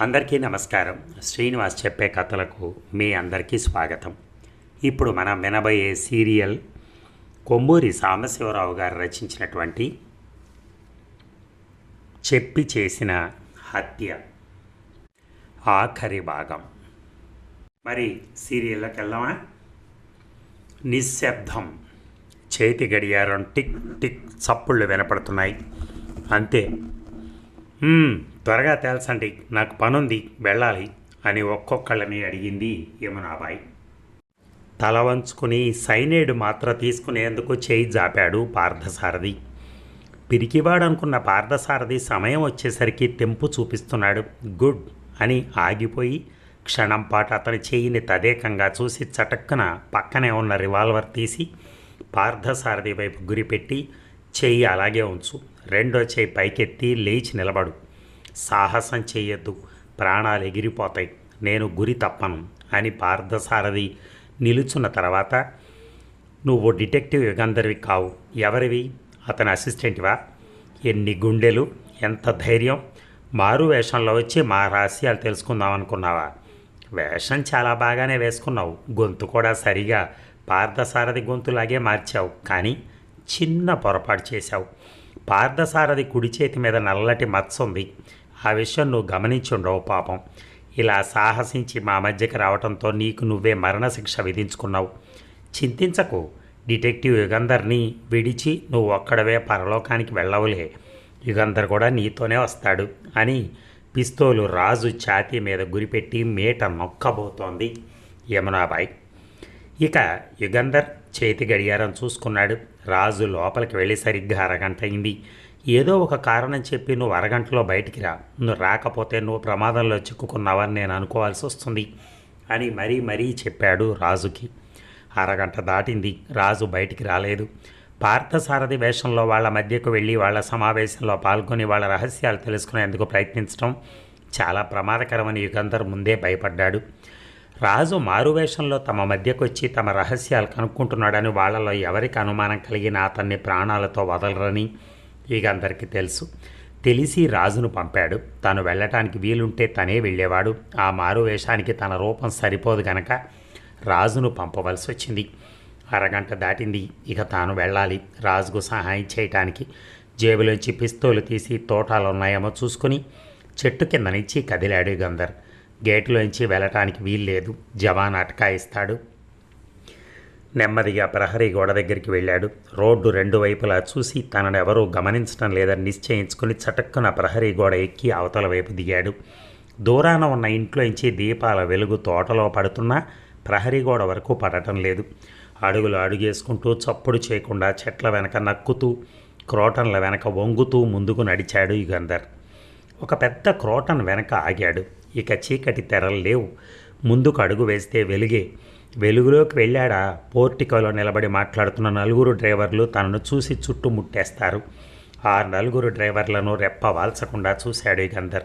అందరికీ నమస్కారం. శ్రీనివాస్ చెప్పే కథలకు మీ అందరికీ స్వాగతం. ఇప్పుడు మనం వినబోయే సీరియల్ కొమ్మూరి సాంబశివరావు గారు రచించినటువంటి చెప్పి చేసిన హత్య. ఆఖరి భాగం. మరి సీరియల్లోకి వెళ్దామా? నిశ్శబ్దం. చేతి గడియారం టిక్ టిక్ చప్పుళ్ళు వినపడుతున్నాయి. అంతే. త్వరగా తేల్చండి నాకు పనుంది వెళ్ళాలి అని ఒక్కొక్కళ్ళని అడిగింది యమునాబాయి. తల వంచుకుని సైనేడు మాత్ర తీసుకునేందుకు చేయి జాపాడు పార్థసారథి. పిరికివాడనుకున్న పార్థసారథి సమయం వచ్చేసరికి తెంపు చూపిస్తున్నాడు. గుడ్ అని ఆగిపోయి క్షణం పాటు అతని చేయిని తదేకంగా చూసి చటక్కున పక్కనే ఉన్న రివాల్వర్ తీసి పార్థసారథి వైపు గురిపెట్టి చెయ్యి అలాగే ఉంచు రెండో చేయి పైకెత్తి లేచి నిలబడు. సాహసం చేయొద్దు ప్రాణాలు ఎగిరిపోతాయి. నేను గురి తప్పను అని పార్థసారథి నిలుచున్న తర్వాత నువ్వు డిటెక్టివ్ యుగంధర్వి కావు. ఎవరివి? అతని అసిస్టెంట్వా? ఎన్ని గుండెలు? ఎంత ధైర్యం? మారు వేషంలో వచ్చి మా రహస్యాలు తెలుసుకుందాం అనుకున్నావా? వేషం చాలా బాగానే వేసుకున్నావు. గొంతు కూడా సరిగా పార్థసారథి గొంతులాగే మార్చావు. కానీ చిన్న పొరపాటు చేశావు. పార్థసారథి కుడి చేతి మీద నల్లటి మచ్చ ఉంది ఆ విషయం నువ్వు గమనించుండవు పాపం. ఇలా సాహసించి మా మధ్యకి రావడంతో నీకు నువ్వే మరణశిక్ష విధించుకున్నావు. చింతించకు. డిటెక్టివ్ యుగంధర్ని విడిచి నువ్వు ఒక్కడవే పరలోకానికి వెళ్ళవులే. యుగంధర్ కూడా నీతోనే వస్తాడు అని పిస్తోలు రాజు ఛాతీ మీద గురిపెట్టి మేట నొక్కబోతోంది యమునాబాయి. ఇక యుగంధర్ చేతి గడియారం చూసుకున్నాడు. రాజు లోపలికి వెళ్ళి సరిగ్గా అరగంట అయింది. ఏదో ఒక కారణం చెప్పి నువ్వు అరగంటలో బయటికి రా. నువ్వు రాకపోతే నువ్వు ప్రమాదంలో చిక్కుకున్నావని నేను అనుకోవాల్సి వస్తుంది అని మరీ మరీ చెప్పాడు రాజుకి. అరగంట దాటింది. రాజు బయటికి రాలేదు. పార్థసారథి వేషంలో వాళ్ళ మధ్యకు వెళ్ళి వాళ్ళ సమావేశంలో పాల్గొని వాళ్ళ రహస్యాలు తెలుసుకునేందుకు ప్రయత్నించడం చాలా ప్రమాదకరమని యుగంధర్ ముందే భయపడ్డాడు. రాజు మారువేషంలో తమ మధ్యకు వచ్చి తమ రహస్యాలు కనుక్కుంటున్నాడని వాళ్ళలో ఎవరికి అనుమానం కలిగినా అతన్ని ప్రాణాలతో వదలరని ఇక అందరికీ తెలుసు. తెలిసి రాజును పంపాడు. తను వెళ్ళటానికి వీలుంటే తనే వెళ్ళేవాడు. ఆ మారు వేషానికి తన రూపం సరిపోదు గనక రాజును పంపవలసి వచ్చింది. అరగంట దాటింది. ఇక తాను వెళ్ళాలి. రాజుకు సహాయం చేయటానికి జేబులోంచి పిస్తోలు తీసి తోటాలు ఉన్నాయేమో చూసుకుని చెట్టు కింద నుంచి కదిలాడు గందర్ గేటులోంచి వెళ్ళటానికి వీల్లేదు. జవాన్ అటకాయిస్తాడు. నెమ్మదిగా ప్రహరీ గోడ దగ్గరికి వెళ్ళాడు. రోడ్డు రెండు వైపులా చూసి తనను ఎవరూ గమనించడం లేదని నిశ్చయించుకుని చటక్కున ప్రహరీ గోడ ఎక్కి అవతల వైపు దిగాడు. దూరాన ఉన్న ఇంట్లోంచి దీపాల వెలుగు తోటలో పడుతున్నా ప్రహరీ గోడ వరకు పడటం లేదు. అడుగులు అడుగేసుకుంటూ చప్పుడు చేయకుండా చెట్ల వెనక నక్కుతూ క్రోటన్ల వెనక వంగుతూ ముందుకు నడిచాడు యుగంధర్. ఒక పెద్ద క్రోటన్ వెనక ఆగాడు. ఇక చీకటి తెరలు లేవు. ముందుకు అడుగు వేస్తే వెలుగే. వెలుగులోకి వెళ్ళాడా? పోర్టికోలో నిలబడి మాట్లాడుతున్న నలుగురు డ్రైవర్లు తనను చూసి చుట్టుముట్టేస్తారు ఆ నలుగురు డ్రైవర్లను రెప్ప వాల్చకుండా చూశాడు గంధర్.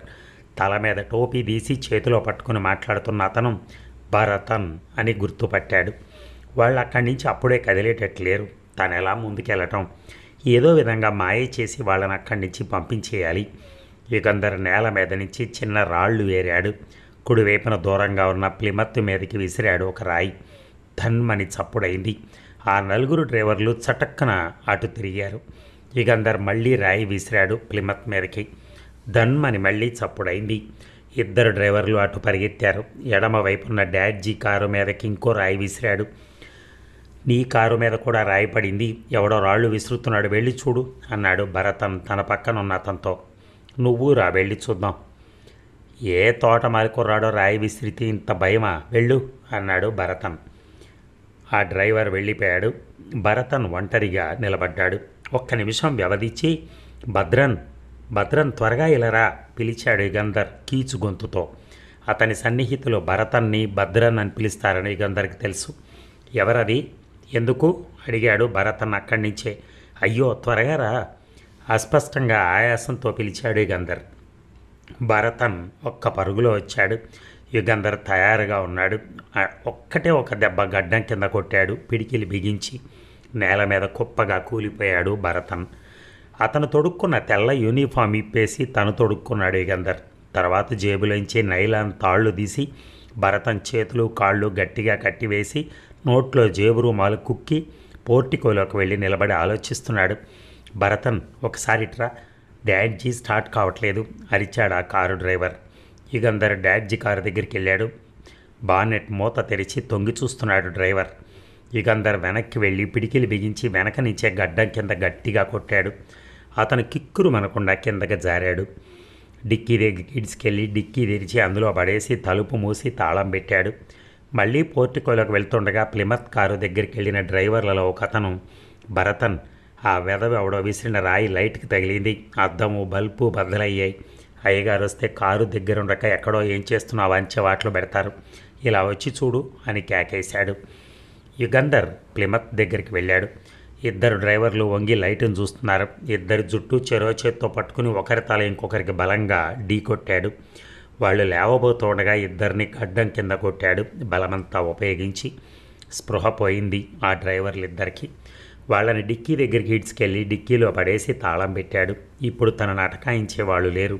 తల మీద టోపీ తీసి చేతిలో పట్టుకుని మాట్లాడుతున్న అతను భరతన్ అని గుర్తుపట్టాడు. వాళ్ళు అక్కడి నుంచి అప్పుడే కదిలేటట్లేరు. తను ఎలా ముందుకెళ్ళటం? ఏదో విధంగా మాయ చేసి వాళ్ళని అక్కడి నుంచి పంపించేయాలి. యుగంధర్ నేల మీద నుంచి చిన్న రాళ్ళు వేరాడు కుడివైపున దూరంగా ఉన్న ప్లిమత్తు మీదకి విసిరాడు ఒక రాయి. ధన్మని చప్పుడైంది. ఆ నలుగురు డ్రైవర్లు చటక్కన అటు తిరిగారు. యుగంధర్ మళ్ళీ రాయి విసిరాడు ప్లిమత్ మీదకి. ధన్మని మళ్ళీ చప్పుడైంది. ఇద్దరు డ్రైవర్లు అటు పరిగెత్తారు. ఎడమ వైపున్న డాడ్జీ కారు మీదకి ఇంకో రాయి విసిరాడు. నీ కారు మీద కూడా రాయి పడింది. ఎవడో రాళ్ళు విసురుతున్నాడు. వెళ్ళి చూడు అన్నాడు భరతన్ తన పక్కన ఉన్న అతనితో. నువ్వు రా వెళ్ళి చూద్దాం. ఏ తోట మారికుర్రాడో రాయి విసిరితే ఇంత భయమా? వెళ్ళు అన్నాడు భరతన్ ఆ డ్రైవర్ వెళ్ళిపోయాడు. భరతన్ ఒంటరిగా నిలబడ్డాడు. ఒక్క నిమిషం వ్యవధించి భద్రన్ భద్రన్ త్వరగా ఇలరా పిలిచాడు యుగంధర్ కీచు గొంతుతో. అతని సన్నిహితులు భరతన్ని భద్రన్ అని పిలుస్తారని యుగంధర్కి తెలుసు. ఎవరది? ఎందుకు? అడిగాడు భరతన్ అక్కడి నుంచే. అయ్యో త్వరగా రా. అస్పష్టంగా ఆయాసంతో పిలిచాడు యుగంధర్ భరతన్ ఒక్క పరుగులో వచ్చాడు. యుగంధర్ తయారుగా ఉన్నాడు. ఒక్కటే ఒక దెబ్బ గడ్డం కింద కొట్టాడు. పిడికిలి బిగించి నేల మీద కుప్పగా కూలిపోయాడు భరతన్. అతను తొడుక్కున్న తెల్ల యూనిఫామ్ ఇప్పేసి తను తొడుక్కున్నాడు యుగంధర్. తర్వాత జేబులోంచి నైలాన్ తాళ్ళు తీసి భరతం చేతులు కాళ్ళు గట్టిగా కట్టివేసి నోట్లో జేబు రూమాలు కుక్కి పోర్టికోలోకి వెళ్ళి నిలబడి ఆలోచిస్తున్నాడు. భరతన్ ఒకసారి ఇట్రా డాడ్జీ స్టార్ట్ కావట్లేదు. అరిచాడు ఆ కారు డ్రైవర్. ఇగందరు డాడ్జీ కారు దగ్గరికి వెళ్ళాడు. బానెట్ మూత తెరిచి తొంగి చూస్తున్నాడు డ్రైవర్. ఇగందరు వెనక్కి వెళ్ళి పిడికిలు బిగించి వెనక నుంచే గడ్డం కింద గట్టిగా కొట్టాడు. అతను కిక్కురు మనకుండా కిందకి జారాడు. డిక్కీ దగ్గరికి ఇడ్చుకెళ్ళి డిక్కీ తెరిచి అందులో పడేసి తలుపు మూసి తాళం పెట్టాడు. మళ్ళీ పోర్టికోలోకి వెళ్తుండగా ప్లిమత్ కారు దగ్గరికి వెళ్ళిన డ్రైవర్లలో ఒక అతను భరతన్ ఆ వెదవి ఎవడో విసిరిన రాయి లైట్కి తగిలింది. అద్దము బల్బు బద్దలయ్యాయి. అయ్యగారు వస్తే కారు దగ్గరుండక ఎక్కడో ఏం చేస్తున్నావు? అంచె వాటిలో పెడతారు. ఇలా వచ్చి చూడు అని కేకేశాడు. యుగంధర్ ప్లిమత్ దగ్గరికి వెళ్ళాడు. ఇద్దరు డ్రైవర్లు వంగి లైట్ను చూస్తున్నారు. ఇద్దరి జుట్టు చెరో చేత్తో పట్టుకుని ఒకరి తల ఇంకొకరికి బలంగా ఢీ కొట్టాడు. వాళ్ళు లేవబోతుండగా ఇద్దరిని గడ్డం కింద కొట్టాడు. బలమంతా ఉపయోగించి స్పృహ పోయింది ఆ డ్రైవర్లిద్దరికీ. వాళ్ళని డిక్కీ దగ్గరికి ఈడ్చుకెళ్ళి డిక్కీలో పడేసి తాళం పెట్టాడు. ఇప్పుడు తన నటకాయించే వాళ్ళు లేరు.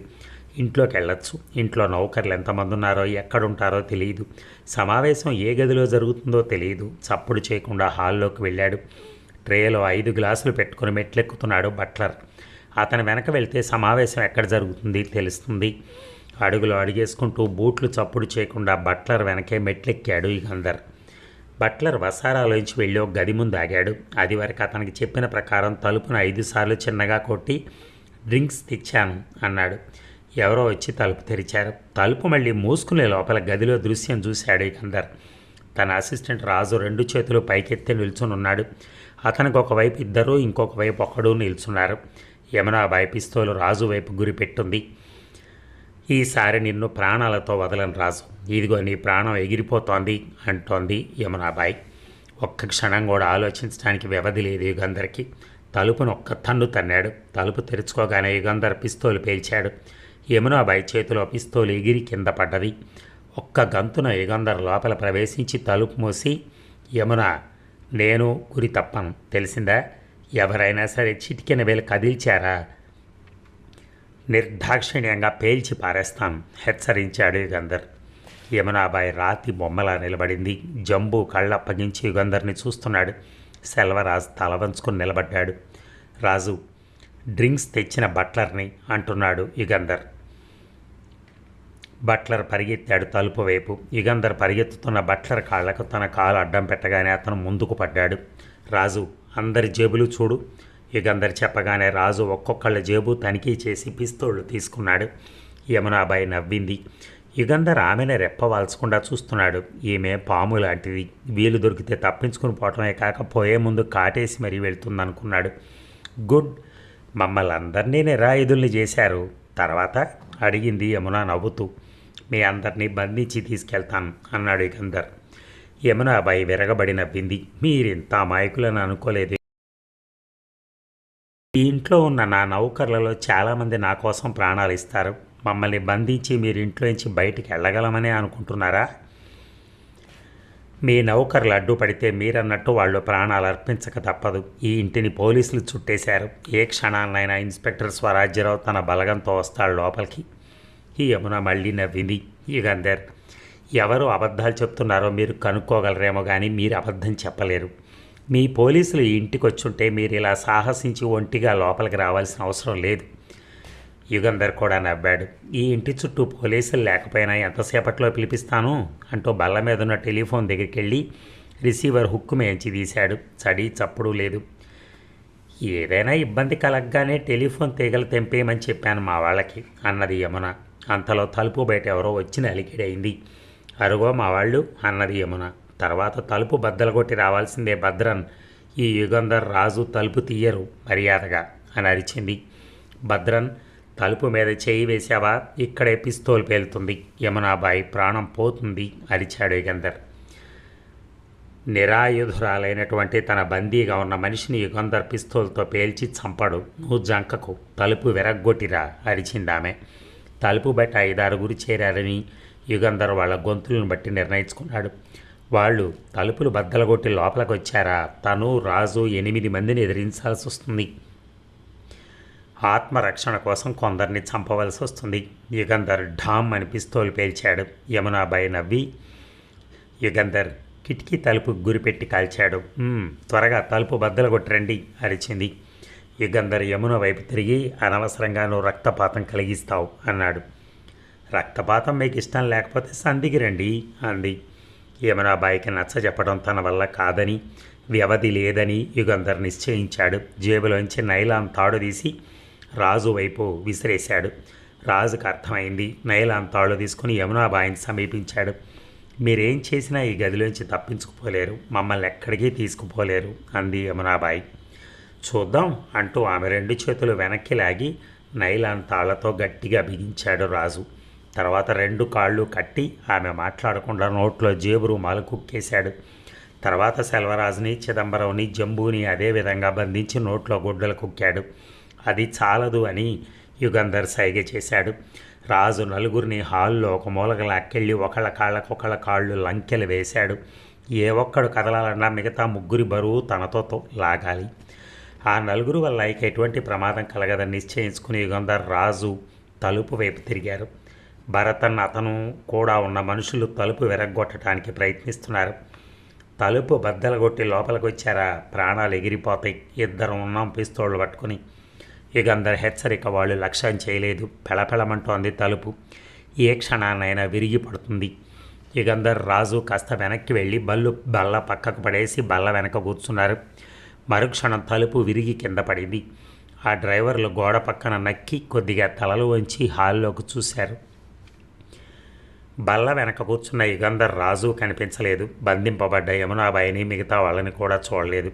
ఇంట్లోకి వెళ్ళొచ్చు ఇంట్లో నౌకర్లు ఎంతమంది ఉన్నారో ఎక్కడుంటారో తెలియదు సమావేశం ఏ గదిలో జరుగుతుందో తెలియదు చప్పుడు చేయకుండా హాల్లోకి వెళ్ళాడు. ట్రేలో ఐదు గ్లాసులు పెట్టుకుని మెట్లెక్కుతున్నాడు బట్లర్. అతని వెనక వెళ్తే సమావేశం ఎక్కడ జరుగుతుంది తెలుస్తుంది. అడుగులు అడిగేసుకుంటూ బూట్లు చప్పుడు చేయకుండా బట్లర్ వెనకే మెట్లెక్కాడు ఇగందర్ బట్లర్ వసారాలోంచి వెళ్ళి ఒక గది ముందు ఆగాడు. అది వరకు అతనికి చెప్పిన ప్రకారం తలుపును ఐదు సార్లు చిన్నగా కొట్టి డ్రింక్స్ తెచ్చాను అన్నాడు. ఎవరో వచ్చి తలుపు తెరిచారు. తలుపు మళ్ళీ మూసుకునే లోపల గదిలో దృశ్యం చూశాడు ఇకందర్ తన అసిస్టెంట్ రాజు రెండు చేతులు పైకెత్తి నిల్చుని ఉన్నాడు. అతనికి ఒకవైపు ఇద్దరు ఇంకొక వైపు ఒకడు నిల్చున్నారు. యమునాబాయి పిస్తోలు రాజు వైపు గురిపెట్టుంది ఈసారి నిన్ను ప్రాణాలతో వదలని రాజు. ఇదిగో నీ ప్రాణం ఎగిరిపోతోంది అంటోంది యమునాబాయి. ఒక్క క్షణం కూడా ఆలోచించడానికి వ్యవధి లేదు యుగంధర్కి. తలుపును ఒక్క తన్ను తన్నాడు. తలుపు తెరుచుకోగానే యుగంధర్ పిస్తోలు పేల్చాడు. యమునాబాయి చేతిలో పిస్తోలు ఎగిరి కింద పడ్డది. ఒక్క గంతున యుగంధర్ లోపల ప్రవేశించి తలుపు మూసి యమున నేను గురి తప్పను. తెలిసిందా? ఎవరైనా సరే చిటికెన వేలు కదిల్చారా? నిర్దాక్షిణ్యంగా పేల్చి పారేస్తాను హెచ్చరించాడు యుగంధర్ యమునాబాయి రాతి బొమ్మలా నిలబడింది. జంబు కళ్ళప్పగించి యుగంధర్ని చూస్తున్నాడు. సెల్వరాజు తల వంచుకొని నిలబడ్డాడు. రాజు డ్రింక్స్ తెచ్చిన బట్లర్ని అంటున్నాడు యుగంధర్ బట్లర్ పరిగెత్తాడు తలుపు వైపు. యుగంధర్ పరిగెత్తుతున్న బట్లర్ కాళ్ళకు తన కాలు అడ్డం పెట్టగానే అతను ముందుకు పడ్డాడు. రాజు అందరి జేబులు చూడు. యుగంధర్ చెప్పగానే రాజు ఒక్కొక్కళ్ళ జేబు తనిఖీ చేసి పిస్తోళ్ళు తీసుకున్నాడు. యమునాబాయి నవ్వింది. యుగంధర్ ఆమెను రెప్పవాల్చకుండా చూస్తున్నాడు. ఈమె పాము లాంటిది. వీలు దొరికితే తప్పించుకుని పోవటమే కాక పోయే ముందు కాటేసి మరీ వెళ్తుందనుకున్నాడు. గుడ్. మమ్మల్ని అందరినీ నిరాయుధుల్ని చేశారు. తర్వాత అడిగింది యమున నవ్వుతూ. మీ అందరినీ బంధించి తీసుకెళ్తాను అన్నాడు యుగంధర్ యమునాబాయి విరగబడి నవ్వింది. మీరింత అమాయకులని అనుకోలేదు. ఈ ఇంట్లో ఉన్న నా నౌకర్లలో చాలామంది నా కోసం ప్రాణాలు ఇస్తారు. మమ్మల్ని బంధించి మీరు ఇంట్లో నుంచి బయటికి వెళ్ళగలమని అనుకుంటున్నారా? మీ నౌకర్లు అడ్డుపడితే మీరన్నట్టు వాళ్ళు ప్రాణాలు అర్పించక తప్పదు. ఈ ఇంటిని పోలీసులు చుట్టేశారు. ఏ క్షణాన్నైనా ఇన్స్పెక్టర్ స్వరాజ్యరావు తన బలగంతో వస్తాడు లోపలికి. ఈ యమున మళ్ళీ నవ్వింది. యుగంధర్ ఎవరు అబద్ధాలు చెప్తున్నారో మీరు కనుక్కోగలరేమో కానీ మీరు అబద్ధం చెప్పలేరు. మీ పోలీసులు ఇంటికి వచ్చుంటే మీరు ఇలా సాహసించి ఒంటిగా లోపలికి రావాల్సిన అవసరం లేదు. యుగంధర్ కూడా నవ్వాడు. ఈ ఇంటి చుట్టూ పోలీసులు లేకపోయినా ఎంతసేపట్లో పిలిపిస్తాను? అంటూ బల్ల మీద ఉన్న టెలిఫోన్ దగ్గరికి వెళ్ళి రిసీవర్ హుక్కు మేంచి తీశాడు. చడి చప్పుడు లేదు. ఏదైనా ఇబ్బంది కలగగానే టెలిఫోన్ తీగలు తెంపేయమని చెప్పాను మా వాళ్ళకి అన్నది యమున. అంతలో తలుపు బయట ఎవరో వచ్చిన నలికిడైంది అరుగో మా వాళ్ళు అన్నది యమున. తర్వాత తలుపు బద్దలగొట్టి రావాల్సిందే భద్రన్. ఈ యుగంధర్ రాజు తలుపు తీయరు మర్యాదగా అని అరిచింది. భద్రన్ తలుపు మీద చేయి వేశావా? ఇక్కడే పిస్తోల్ పేలుతుంది. యమునాబాయి ప్రాణం పోతుంది అరిచాడు యుగంధర్. నిరాయుధురాలైనటువంటి తన బందీగా ఉన్న మనిషిని యుగంధర్ పిస్తోల్తో పేల్చి చంపడు. నువ్వు జంకకు తలుపు విరగ్గొట్టిరా అరిచిందామె తలుపు బట్టి ఐదారుగురు చేరారని యుగంధర్ వాళ్ళ గొంతులను బట్టి నిర్ణయించుకున్నాడు. వాళ్ళు తలుపులు బద్దలగొట్టి లోపలికి వచ్చారా తను రాజు ఎనిమిది మందిని ఎదిరించాల్సి వస్తుంది ఆత్మరక్షణ కోసం కొందరిని చంపవలసి వస్తుంది యుగంధర్ ఢామ్ అని పిస్తోలు పేల్చాడు. యమునాబాయి నవ్వి యుగంధర్ కిటికీ తలుపు గురిపెట్టి కాల్చాడు. త్వరగా తలుపు బద్దలు కొట్టరండి అరిచింది. యుగంధర్ యమున వైపు తిరిగి అనవసరంగా నువ్వు రక్తపాతం కలిగిస్తావు అన్నాడు. రక్తపాతం మీకు ఇష్టం లేకపోతే సంధికి రండి అంది. యమునాబాయికి నచ్చ చెప్పడం తన వల్ల కాదని వ్యవధి లేదని యుగంధర్ నిశ్చయించాడు. జేబులోంచి నైలాన్ తాడు తీసి రాజు వైపు విసిరేశాడు. రాజుకు అర్థమైంది నైలాన్ తాడు తీసుకుని యమునాబాయిని సమీపించాడు. మీరేం చేసినా ఈ గదిలోంచి తప్పించుకుపోలేరు మమ్మల్ని ఎక్కడికి తీసుకుపోలేరు అంది యమునాబాయి చూద్దాం అంటూ ఆమె రెండు చేతులు వెనక్కి లాగి నైలాన్ తాళ్ళతో గట్టిగా బిగించాడు రాజు. తర్వాత రెండు కాళ్ళు కట్టి ఆమె మాట్లాడకుండా నోట్లో జేబు రుమాలు కుక్కేశాడు తర్వాత సెల్వరాజుని చిదంబరంని జంబూని అదే విధంగా బంధించి నోట్లో గుడ్డలు కుక్కాడు. అది చాలదు అని యుగంధర్ సైగ చేశాడు. రాజు నలుగురిని హాల్లో ఒక మూలక లాక్కెళ్ళి ఒకళ్ళ కాళ్ళకొకళ్ళ కాళ్ళు లంకెలు వేశాడు. ఏ ఒక్కడు కదలాలన్నా మిగతా ముగ్గురి బరువు తనతో లాగాలి. ఆ నలుగురు వల్ల ఇక ఎటువంటి ప్రమాదం కలగదని నిశ్చయించుకుని యుగంధర్ రాజు తలుపు వైపు తిరిగారు. భరతన్ అతను కూడా ఉన్న మనుషులు తలుపు వెరగొట్టడానికి ప్రయత్నిస్తున్నారు. తలుపు బద్దలగొట్టి లోపలికి వచ్చారా? ప్రాణాలు ఎగిరిపోతాయి. ఇద్దరు ఉన్నాం పిస్తోళ్ళు పట్టుకుని. యుగంధర్ హెచ్చరిక వాళ్ళు లక్ష్యం చేయలేదు. పెళపెళమంటోంది తలుపు. ఏ క్షణాన్నైనా విరిగి పడుతుంది. యుగంధర్ రాజు కాస్త వెనక్కి వెళ్ళి బల్లు బల్ల పక్కకు పడేసి బల్ల వెనక కూర్చున్నారు. మరుక్షణం తలుపు విరిగి కింద పడింది. ఆ డ్రైవర్లు గోడ పక్కన నక్కి కొద్దిగా తలలు వంచి హాల్లోకి చూశారు. బల్ల వెనక కూర్చున్న యుగంధర్ రాజు కనిపించలేదు. బంధింపబడ్డ యమునాబాయిని మిగతా వాళ్ళని కూడా చూడలేదు.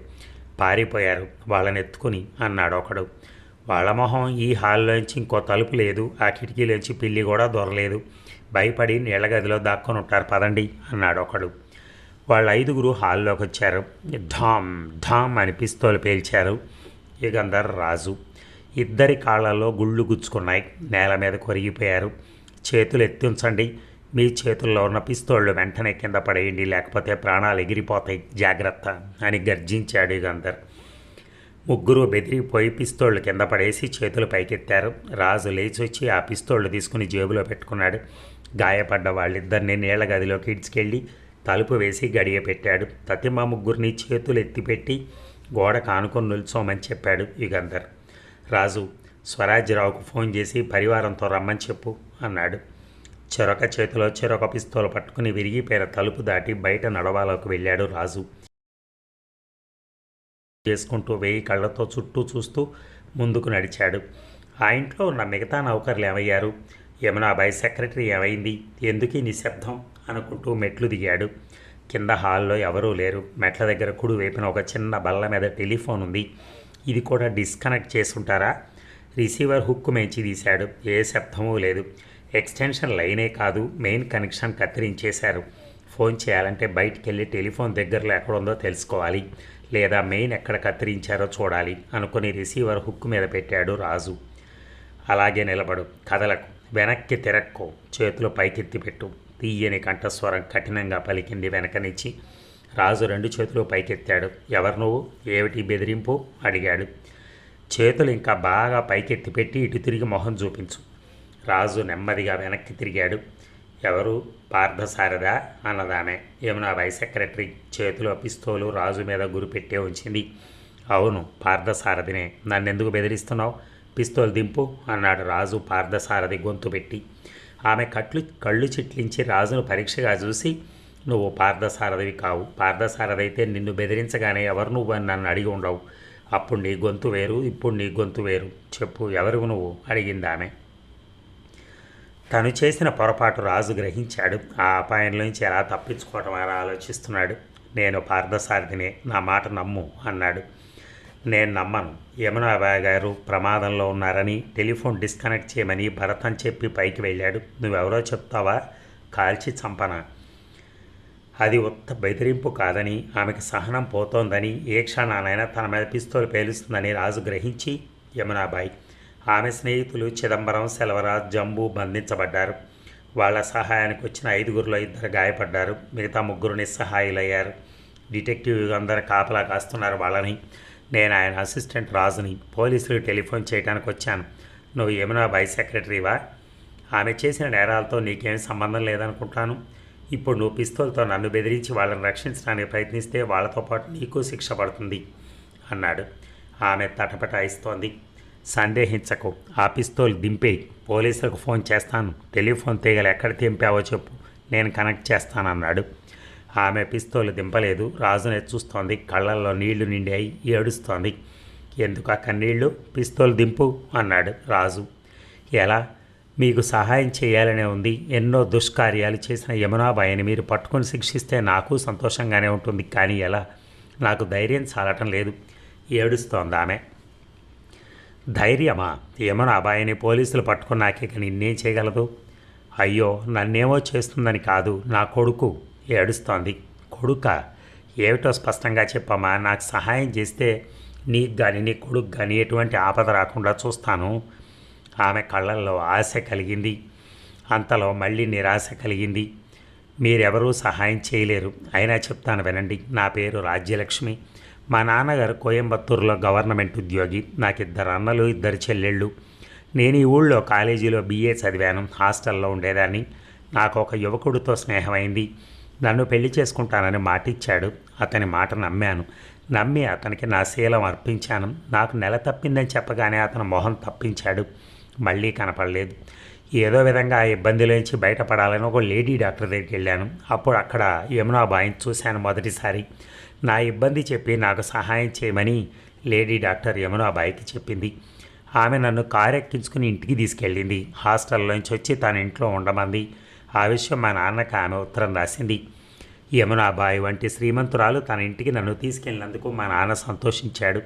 పారిపోయారు వాళ్ళని ఎత్తుకుని అన్నాడు ఒకడు. వాళ్ళ మొహం ఈ హాల్లోంచి ఇంకో తలుపు లేదు. ఆ కిటికీలోంచి పిల్లి కూడా దొరలేదు. భయపడి నీళ్ళ గదిలో దాక్కొని ఉంటారు పదండి అన్నాడు ఒకడు. వాళ్ళ ఐదుగురు హాల్లోకి వచ్చారు ధామ్ ధామ్ అని పిస్తోలు పేల్చారు యుగంధర్ రాజు. ఇద్దరి కాళ్ళల్లో గుళ్ళు గుచ్చుకున్నాయి. నేల మీద కొరిగిపోయారు. చేతులు ఎత్తించండి మీ చేతుల్లో ఉన్న పిస్తోళ్ళు వెంటనే కింద పడేయండి లేకపోతే ప్రాణాలు ఎగిరిపోతాయి. జాగ్రత్త అని గర్జించాడు యుగంధర్ ముగ్గురు బెదిరిపోయి పిస్తోళ్ళు కింద పడేసి చేతులు పైకెత్తారు. రాజు లేచి వచ్చి ఆ పిస్తోళ్ళు తీసుకుని జేబులో పెట్టుకున్నాడు. గాయపడ్డ వాళ్ళిద్దరిని నీళ్ళ గదిలోకి ఇడ్చుకెళ్ళి తలుపు వేసి గడియ పెట్టాడు. తతిమ ముగ్గురిని చేతులు ఎత్తిపెట్టి గోడ కానుకొని నిల్చోమని చెప్పాడు యుగంధర్ రాజు స్వరాజ్యరావుకు ఫోన్ చేసి పరివారంతో రమ్మని చెప్పు అన్నాడు. చెరొక చేతిలో చెరొక పిస్తోలు పట్టుకుని విరిగిపోయిన తలుపు దాటి బయట నడవాలోకి వెళ్ళాడు రాజు. చేసుకుంటూ వేయి కళ్ళతో చుట్టూ చూస్తూ ముందుకు నడిచాడు. ఆ ఇంట్లో ఉన్న మిగతా నౌకర్లు ఏమయ్యారు? యమునాబాయి సెక్రటరీ ఏమైంది? ఎందుకు నిశ్శబ్దం అనుకుంటూ మెట్లు దిగాడు. కింద హాల్లో ఎవరూ లేరు. మెట్ల దగ్గర కుడి వైపున ఒక చిన్న బల్ల మీద టెలిఫోన్ ఉంది. ఇది కూడా డిస్కనెక్ట్ చేసుంటారా? రిసీవర్ హుక్ మేచి తీశాడు. ఏ శబ్దమూ లేదు. ఎక్స్టెన్షన్ లైనే కాదు మెయిన్ కనెక్షన్ కత్తిరించేశారు. ఫోన్ చేయాలంటే బయటికి వెళ్ళి టెలిఫోన్ దగ్గరలో ఎక్కడుందో తెలుసుకోవాలి. లేదా మెయిన్ ఎక్కడ కత్తిరించారో చూడాలి అనుకుని రిసీవర్ హుక్ మీద పెట్టాడు రాజు. అలాగే నిలబడు కదలకు వెనక్కి తిరక్కో చేతులు పైకెత్తి పెట్టు. తీయని కంఠస్వరం కఠినంగా పలికింది వెనక నుంచి. రాజు రెండు చేతులు పైకెత్తాడు. ఎవరు నువ్వు? ఏమిటి బెదిరింపు? అడిగాడు. చేతులు ఇంకా బాగా పైకెత్తి పెట్టి ఇటు తిరిగి మొహం చూపించు. రాజు నెమ్మదిగా వెనక్కి తిరిగాడు. ఎవరు? పార్థసారద? అన్నదామె. యమునాబాయి సెక్రటరీ చేతిలో పిస్తోలు రాజు మీద గురిపెట్టే ఉంచింది. అవును పార్థసారథినే. నన్నెందుకు బెదిరిస్తున్నావు? పిస్తోలు దింపు అన్నాడు రాజు పార్థసారథి గొంతు పెట్టి. ఆమె కట్లు కళ్ళు చిట్లించి రాజును పరీక్షగా చూసి నువ్వు పార్థసారథివి కావు. పార్థసారథి అయితే నిన్ను బెదిరించగానే ఎవరు నువ్వు అని నన్ను అడిగి ఉండవు. అప్పుడు నీ గొంతు వేరు ఇప్పుడు నీ గొంతు వేరు. చెప్పు ఎవరు నువ్వు? అడిగింది ఆమె తను చేసిన పొరపాటు రాజు గ్రహించాడు. ఆ అపాయంలోంచి ఎలా తప్పించుకోవటం అని ఆలోచిస్తున్నాడు. నేను పార్థసారథినే నా మాట నమ్ము అన్నాడు. నేను నమ్మను. యమునాబాయ్ గారు ప్రమాదంలో ఉన్నారని టెలిఫోన్ డిస్కనెక్ట్ చేయమని భరత్ అని చెప్పి పైకి వెళ్ళాడు. నువ్వెవరో చెప్తావా? కాల్చి చంపన? అది ఉత్త బెదిరింపు కాదని ఆమెకి సహనం పోతోందని ఏ క్షణానైనా తన మీద పిస్తోలు పేలుస్తుందని రాజు గ్రహించి యమునాబాయి ఆమె స్నేహితులు చిదంబరం సెలవరాజ్ జంబు బంధించబడ్డారు. వాళ్ళ సహాయానికి వచ్చిన ఐదుగురులో ఇద్దరు గాయపడ్డారు. మిగతా ముగ్గురు నిస్సహాయులయ్యారు. డిటెక్టివ్ అందరు కాపలా కాస్తున్నారు వాళ్ళని. నేను ఆయన అసిస్టెంట్ రాజుని. పోలీసులు టెలిఫోన్ చేయడానికి వచ్చాను. నువ్వు యమునా బై సెక్రటరీవా? ఆమె చేసిన నేరాలతో నీకేం సంబంధం లేదనుకుంటాను. ఇప్పుడు నువ్వు పిస్తోల్తో నన్ను బెదిరించి వాళ్ళని రక్షించడానికి ప్రయత్నిస్తే వాళ్ళతో పాటు నీకు శిక్ష పడుతుంది అన్నాడు. ఆమె తటపటాయిస్తోంది. సందేహించకు. ఆ పిస్తోల్ దింపేయి. పోలీసులకు ఫోన్ చేస్తాను. టెలిఫోన్ తీగలు ఎక్కడ దింపావో చెప్పు. నేను కనెక్ట్ చేస్తానన్నాడు. ఆమె పిస్తోలు దింపలేదు. రాజునే చూస్తోంది. కళ్ళల్లో నీళ్ళు నిండాయి. ఏడుస్తోంది. ఎందుకు అక్క నీళ్ళు? పిస్తోలు దింపు అన్నాడు రాజు. ఎలా? మీకు సహాయం చేయాలనే ఉంది. ఎన్నో దుష్కార్యాలు చేసిన యమునాబాయిని మీరు పట్టుకొని శిక్షిస్తే నాకు సంతోషంగానే ఉంటుంది. కానీ ఎలా? నాకు ధైర్యం చాలటం లేదు. ఏడుస్తోంది ఆమె. ధైర్యమా? యమున అబ్బాయిని పోలీసులు పట్టుకున్నాకే కానీ నిన్నేం చేయగలదు? అయ్యో నన్నేమో చేస్తుందని కాదు నా కొడుకు ఏడుస్తోంది. కొడుక? ఏమిటో స్పష్టంగా చెప్పమ్మా నాకు సహాయం చేస్తే నీకు కానీ నీ కొడుకు కానీ ఎటువంటి ఆపద రాకుండా చూస్తాను. ఆమె కళ్ళల్లో ఆశ కలిగింది. అంతలో మళ్ళీ నిరాశ కలిగింది. మీరెవరూ సహాయం చేయలేరు. అయినా చెప్తాను వినండి. నా పేరు రాజ్యలక్ష్మి. మా నాన్నగారు కోయంబత్తూరులో గవర్నమెంట్ ఉద్యోగి నాకు ఇద్దరు అన్నలు ఇద్దరు చెల్లెళ్ళు. నేను ఈ ఊళ్ళో కాలేజీలో బీఏ చదివాను హాస్టల్లో ఉండేదాన్ని. నాకు ఒక యువకుడితో స్నేహమైంది. నన్ను పెళ్ళి చేసుకుంటానని మాటిచ్చాడు. అతని మాట నమ్మాను. నమ్మి అతనికి నా శీలం అర్పించాను. నాకు నెల తప్పిందని చెప్పగానే అతను మొహం తప్పించాడు. మళ్ళీ కనపడలేదు. ఏదో విధంగా ఆ ఇబ్బందిలోంచి బయటపడాలని ఒక లేడీ డాక్టర్ దగ్గరికి వెళ్ళాను. అప్పుడు అక్కడ యమునాబాయిని చూశాను మొదటిసారి. నా ఇబ్బంది చెప్పి నాకు సహాయం చేయమని లేడీ డాక్టర్ యమునాబాయికి చెప్పింది. ఆమె నన్ను కారు ఎక్కించుకుని ఇంటికి తీసుకెళ్ళింది. హాస్టల్లోంచి వచ్చి తన ఇంట్లో ఉండమంది. ఆ విషయం మా నాన్నకి ఆమె ఉత్తరం రాసింది. యమునాబాయి వంటి శ్రీమంతురాలు తన ఇంటికి నన్ను తీసుకెళ్ళినందుకు మా నాన్న సంతోషించాడు.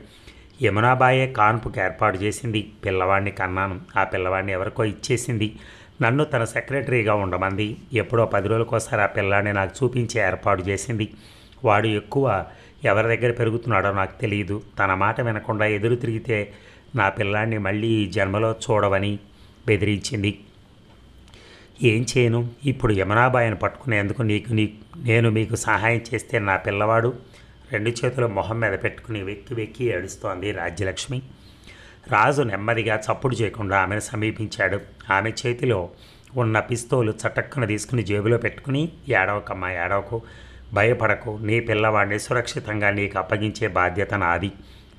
యమునాబాయే కాన్పుకి ఏర్పాటు చేసింది. పిల్లవాడిని కన్నాను. ఆ పిల్లవాడిని ఎవరికో ఇచ్చేసింది. నన్ను తన సెక్రటరీగా ఉండమంది. ఎప్పుడో పది రోజులకోసారి ఆ పిల్లాడిని నాకు చూపించే ఏర్పాటు చేసింది. వాడు ఎక్కువ ఎవరి దగ్గర పెరుగుతున్నాడో నాకు తెలియదు తన మాట వినకుండా ఎదురు తిరిగితే నా పిల్లాడిని మళ్ళీ ఈ జన్మలో చూడవని బెదిరించింది. ఏం చేయను? ఇప్పుడు యమునాబాయిని పట్టుకునేందుకు నీకు నీ నేను మీకు సహాయం చేస్తే నా పిల్లవాడు రెండు చేతులు మొహం మీద పెట్టుకుని వెక్కి వెక్కి ఏడుస్తోంది రాజ్యలక్ష్మి. రాజు నెమ్మదిగా చప్పుడు చేయకుండా ఆమెను సమీపించాడు. ఆమె చేతిలో ఉన్న పిస్తోలు చటక్కున తీసుకుని జేబులో పెట్టుకుని ఏడవకమ్మ ఏడవకు. భయపడకు. నీ పిల్లవాడిని సురక్షితంగా నీకు అప్పగించే బాధ్యత నాది.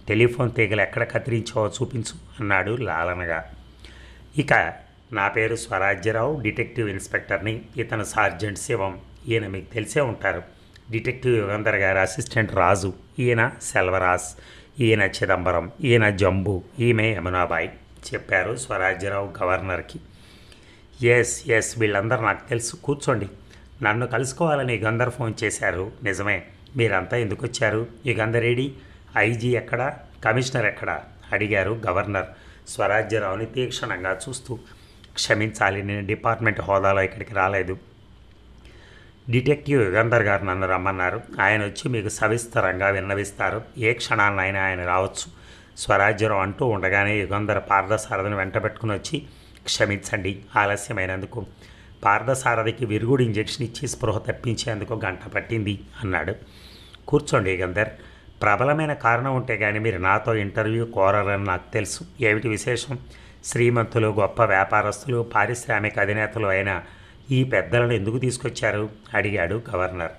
టెలిఫోన్ తీగలు ఎక్కడ కత్తిరించావో చూపించు అన్నాడు లాలనగా. ఇక నా పేరు స్వరాజ్యరావు డిటెక్టివ్ ఇన్స్పెక్టర్ని ఇతను సార్జెంట్ శివం. ఈయన మీకు తెలిసే ఉంటారు. డిటెక్టివ్ యుగంధర్ గారు అసిస్టెంట్ రాజు. ఈయన సెల్వరాజ్. ఈయన చిదంబరం. ఈయన జంబు. ఈమె యమునాబాయి. చెప్పారు స్వరాజ్యరావు గవర్నర్కి. ఎస్ ఎస్ వీళ్ళందరూ నాకు తెలుసు. కూర్చోండి. నన్ను కలుసుకోవాలని గందర్ ఫోన్ చేశారు. నిజమే మీరంతా ఎందుకు వచ్చారు ఈ గందరేడి ఐజీ ఎక్కడా? కమిషనర్ ఎక్కడా? అడిగారు గవర్నర్. స్వరాజ్యరావుని తీక్షణంగా చూస్తూ క్షమించాలి నేను డిపార్ట్మెంట్ హోదాలో ఇక్కడికి రాలేదు. డిటెక్టివ్ యుగంధర్ గారు నన్ను రమ్మన్నారు. ఆయన వచ్చి మీకు సవిస్తరంగా విన్నవిస్తారు. ఏ క్షణాలనైనా ఆయన రావచ్చు. స్వరాజ్యరావు అంటూ ఉండగానే యుగంధర్ పార్థసారథిని వెంటబెట్టుకుని వచ్చి క్షమించండి ఆలస్యమైనందుకు. పార్థసారథికి విరుగుడు ఇంజెక్షన్ ఇచ్చి స్పృహ తప్పించేందుకు గంట పట్టింది అన్నాడు. కూర్చోండి యుగంధర్ ప్రబలమైన కారణం ఉంటే కానీ మీరు నాతో ఇంటర్వ్యూ కోరరని నాకు తెలుసు. ఏమిటి విశేషం? శ్రీమంతులు గొప్ప వ్యాపారస్తులు పారిశ్రామిక అధినేతలు అయిన ఈ పెద్దలను ఎందుకు తీసుకొచ్చారు? అడిగాడు గవర్నర్.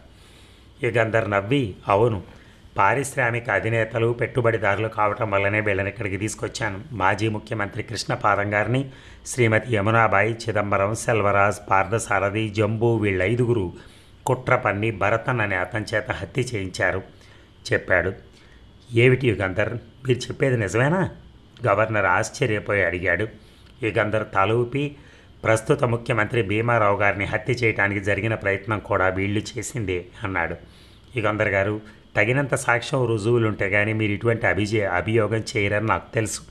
యుగంధర్ నవ్వి అవును పారిశ్రామిక అధినేతలు పెట్టుబడిదారులు కావటం వల్లనే వీళ్ళని ఇక్కడికి తీసుకొచ్చాను. మాజీ ముఖ్యమంత్రి కృష్ణపాదం గారిని శ్రీమతి యమునాబాయి చిదంబరం సెల్వరాజ్ పార్థసారథి జంబు వీళ్ళ ఐదుగురు కుట్ర పన్ని భరతన్ అనే అతని చేత హత్య చేయించారు. చెప్పాడు. ఏమిటి యుగంధర్? మీరు చెప్పేది నిజమేనా? గవర్నర్ ఆశ్చర్యపోయి అడిగాడు. యుగంధర్ తలూపి ప్రస్తుత ముఖ్యమంత్రి భీమారావు గారిని హత్య చేయడానికి జరిగిన ప్రయత్నం కూడా వీళ్ళు చేసిందే అన్నాడు. యుగంధర్ గారు తగినంత సాక్ష్యం రుజువులు ఉంటే కానీ మీరు ఇటువంటి అభిజయ అభియోగం చేయరని నాకు తెలుసు.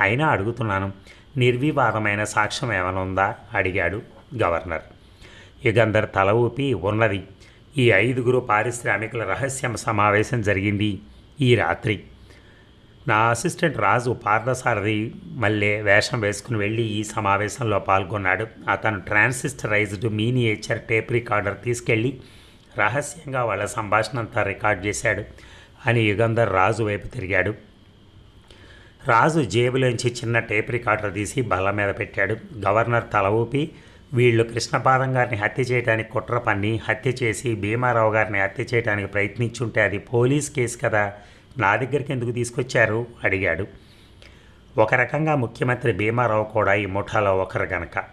అయినా అడుగుతున్నాను నిర్వివాదమైన సాక్ష్యం ఏమైనా ఉందా? అడిగాడు గవర్నర్. యుగంధర్ తల ఊపి ఉన్నది. ఈ ఐదుగురు పారిశ్రామికుల రహస్యం సమావేశం జరిగింది ఈ రాత్రి. నా అసిస్టెంట్ రాజు పార్థసారథి మళ్ళీ వేషం వేసుకుని వెళ్ళి ఈ సమావేశంలో పాల్గొన్నాడు. అతను ట్రాన్సిస్టరైజ్డ్ మీనియేచర్ టేప్ రికార్డర్ తీసుకెళ్ళి రహస్యంగా వాళ్ళ సంభాషణ అంతా రికార్డ్ చేశాడు అని యుగంధర్ రాజు వైపు తిరిగాడు. రాజు జేబులోంచి చిన్న టేప్ రికార్డర్ తీసి బల్ల మీద పెట్టాడు. గవర్నర్ తల ఊపి వీళ్ళు కృష్ణపాదం గారిని హత్య చేయడానికి కుట్ర పన్ని హత్య చేసి భీమారావు గారిని హత్య చేయడానికి ప్రయత్నించుంటే అది పోలీస్ కేసు కదా నా దగ్గరికి ఎందుకు తీసుకొచ్చారు? అడిగాడు. ఒక రకంగా ముఖ్యమంత్రి భీమారావు కూడా ఈ ముఠాలో ఒకరు గనక.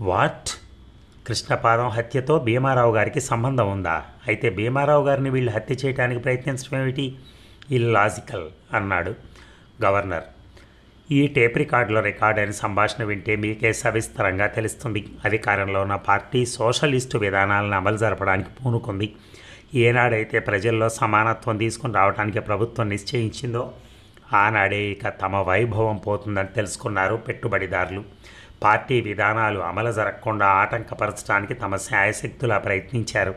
వాట్? కృష్ణపాదం హత్యతో భీమారావు గారికి సంబంధం ఉందా? అయితే భీమారావు గారిని వీళ్ళు హత్య చేయడానికి ప్రయత్నించడం ఏమిటి? ఇల్లాజికల్ అన్నాడు గవర్నర్. ఈ టేప్ రికార్డులో రికార్డ్ అయిన సంభాషణ వింటే మీకే సవిస్తరంగా తెలుస్తుంది. అధికారంలో ఉన్న పార్టీ సోషలిస్టు విధానాలను అమలు జరపడానికి పూనుకుంది. ఏనాడైతే ప్రజల్లో సమానత్వం తీసుకుని రావడానికి ప్రభుత్వం నిశ్చయించిందో ఆనాడే ఇక తమ వైభవం పోతుందని తెలుసుకున్నారు పెట్టుబడిదారులు. పార్టీ విధానాలు అమలు జరగకుండా ఆటంకపరచడానికి తమ శాయశక్తులా ప్రయత్నించారు.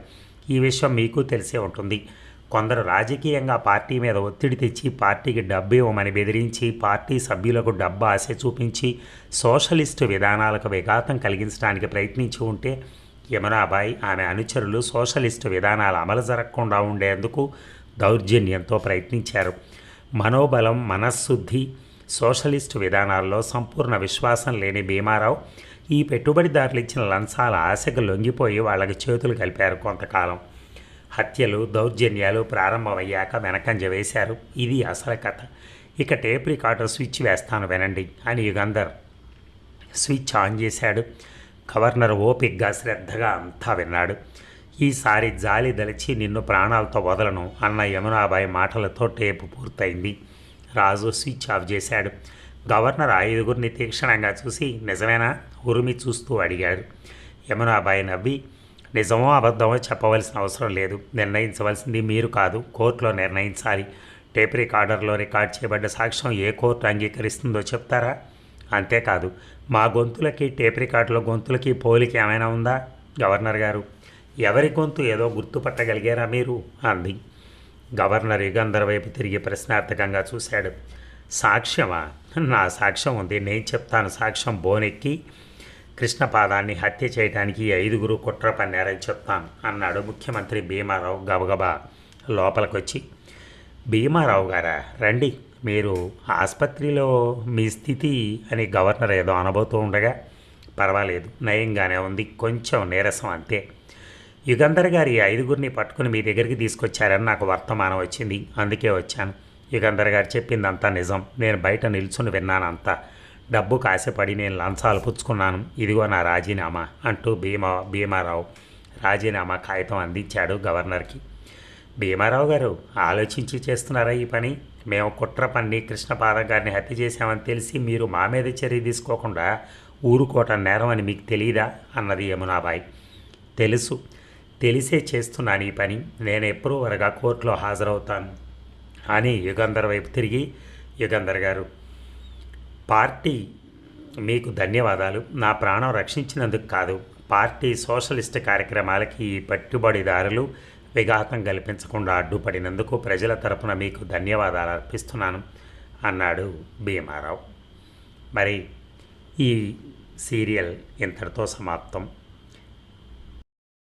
ఈ విషయం మీకు తెలిసే ఉంటుంది. కొందరు రాజకీయంగా పార్టీ మీద ఒత్తిడి తెచ్చి పార్టీకి డబ్బు ఇవ్వమని బెదిరించి పార్టీ సభ్యులకు డబ్బు ఆశ చూపించి సోషలిస్టు విధానాలకు విఘాతం కలిగించడానికి ప్రయత్నించి ఉంటే యమునాబాయి ఆమె అనుచరులు సోషలిస్టు విధానాలు అమలు జరగకుండా ఉండేందుకు దౌర్జన్యంతో ప్రయత్నించారు. మనోబలం మనశ్శుద్ధి సోషలిస్టు విధానాల్లో సంపూర్ణ విశ్వాసం లేని భీమారావు ఈ పెట్టుబడిదారులు ఇచ్చిన లంచాల ఆశకు లొంగిపోయి వాళ్ళకి చేతులు కలిపారు కొంతకాలం. హత్యలు దౌర్జన్యాలు ప్రారంభమయ్యాక వెనకంజ వేశారు. ఇది అసలు కథ. ఇక టేప్ రికార్డర్ స్విచ్ వేస్తాను వినండి అని యుగంధర్ స్విచ్ ఆన్ చేశాడు. గవర్నర్ ఓపిక్గా శ్రద్ధగా అంతా విన్నాడు. ఈసారి జాలి దలిచి నిన్ను ప్రాణాలతో వదలను అన్న యమునాబాయి మాటలతో టేపు పూర్తయింది. రాజు స్విచ్ ఆఫ్ చేశాడు. గవర్నర్ ఐదుగురిని తీక్షణంగా చూసి నిజమేనా? ఉరిమి చూస్తూ అడిగాడు. యమునాబాయి నవ్వి నిజమో అబద్ధమో చెప్పవలసిన అవసరం లేదు. నిర్ణయించవలసింది మీరు కాదు. కోర్టులో నిర్ణయించాలి. టేప్ రికార్డర్లో రికార్డ్ చేయబడ్డ సాక్ష్యం ఏ కోర్టు అంగీకరిస్తుందో చెప్తారా? అంతేకాదు. మా గొంతులకి టేప్ రికార్డులో గొంతులకి పోలిక ఏమైనా ఉందా? గవర్నర్ గారు ఎవరి గొంతు ఏదో గుర్తుపట్టగలిగారా మీరు? అంది. గవర్నర్ యుగంధర్ వైపు తిరిగి ప్రశ్నార్థకంగా చూశాడు. సాక్ష్యమా? నా సాక్ష్యం ఉంది. నేను చెప్తాను. సాక్ష్యం బోనెక్కి కృష్ణపాదాన్ని హత్య చేయడానికి ఐదుగురు కుట్ర పన్నారని చెప్తాను అన్నాడు ముఖ్యమంత్రి భీమారావు గబగబా లోపలికొచ్చి. భీమారావు గారా? రండి. మీరు ఆసుపత్రిలో మీ స్థితి అని గవర్నర్ ఏదో అనబోతూ ఉండగా పర్వాలేదు. నయంగానే ఉంది. కొంచెం నీరసం అంతే. యుగంధర్ గారి ఐదుగురిని పట్టుకుని మీ దగ్గరికి తీసుకొచ్చారని నాకు వర్తమానం వచ్చింది. అందుకే వచ్చాను. యుగంధర్ గారు చెప్పిందంతా నిజం. నేను బయట నిల్చుని విన్నానంతా డబ్బు కాసేపడి నేను లంచాలు పుచ్చుకున్నాను. ఇదిగో నా రాజీనామా అంటూ భీమా భీమారావు రాజీనామా కాగితం అందించాడు గవర్నర్కి. భీమారావు గారు ఆలోచించి చేస్తున్నారా ఈ పని? మేము కుట్ర పన్ని కృష్ణపాద గారిని హత్య చేశామని తెలిసి మీరు మా మీద చర్య తీసుకోకుండా ఊరుకోవటం నేరం అని మీకు తెలియదా అన్నది యమునాబాయి. తెలుసు. తెలిసే చేస్తున్నాను ఈ పని. నేను ఎప్పుడూ వరగా కోర్టులో హాజరవుతాను. అని యుగంధర్ వైపు తిరిగి యుగంధర్ గారు పార్టీ మీకు ధన్యవాదాలు. నా ప్రాణం రక్షించినందుకు కాదు. పార్టీ సోషలిస్ట్ కార్యక్రమాలకి ఈ పెట్టుబడిదారులు విఘాతం కల్పించకుండా అడ్డుపడినందుకు ప్రజల తరపున మీకు ధన్యవాదాలు అర్పిస్తున్నాను అన్నాడు భీమారావు. మరి ఈ సీరియల్ ఇంతటితో సమాప్తం.